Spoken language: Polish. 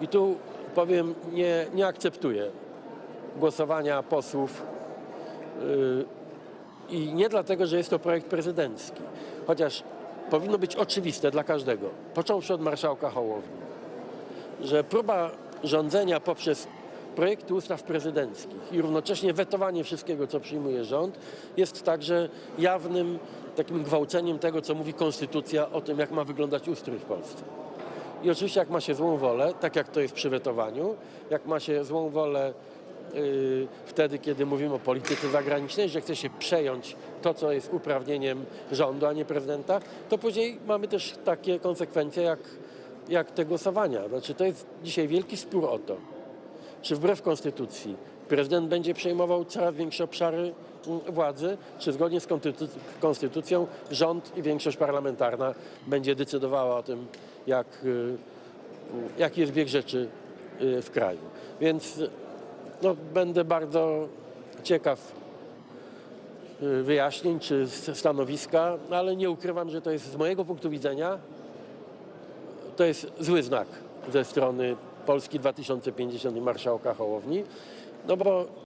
I tu powiem, nie, nie akceptuję głosowania posłów yy, i nie dlatego, że jest to projekt prezydencki, chociaż powinno być oczywiste dla każdego, począwszy od marszałka Hołowni, że próba rządzenia poprzez projekty ustaw prezydenckich i równocześnie wetowanie wszystkiego, co przyjmuje rząd, jest także jawnym takim gwałceniem tego, co mówi konstytucja o tym, jak ma wyglądać ustrój w Polsce. I oczywiście jak ma się złą wolę, tak jak to jest przy wetowaniu, jak ma się złą wolę yy, wtedy, kiedy mówimy o polityce zagranicznej, że chce się przejąć to, co jest uprawnieniem rządu, a nie prezydenta, to później mamy też takie konsekwencje jak, jak te głosowania. Znaczy to jest dzisiaj wielki spór o to, czy wbrew konstytucji prezydent będzie przejmował coraz większe obszary mm, władzy, czy zgodnie z konstytu- konstytucją rząd i większość parlamentarna będzie decydowała o tym, jak, y, jaki jest bieg rzeczy y, w kraju. Więc no, będę bardzo ciekaw y, wyjaśnień czy stanowiska, no, ale nie ukrywam, że to jest z mojego punktu widzenia to jest zły znak ze strony Polski 2050 i marszałka Hołowni, no bo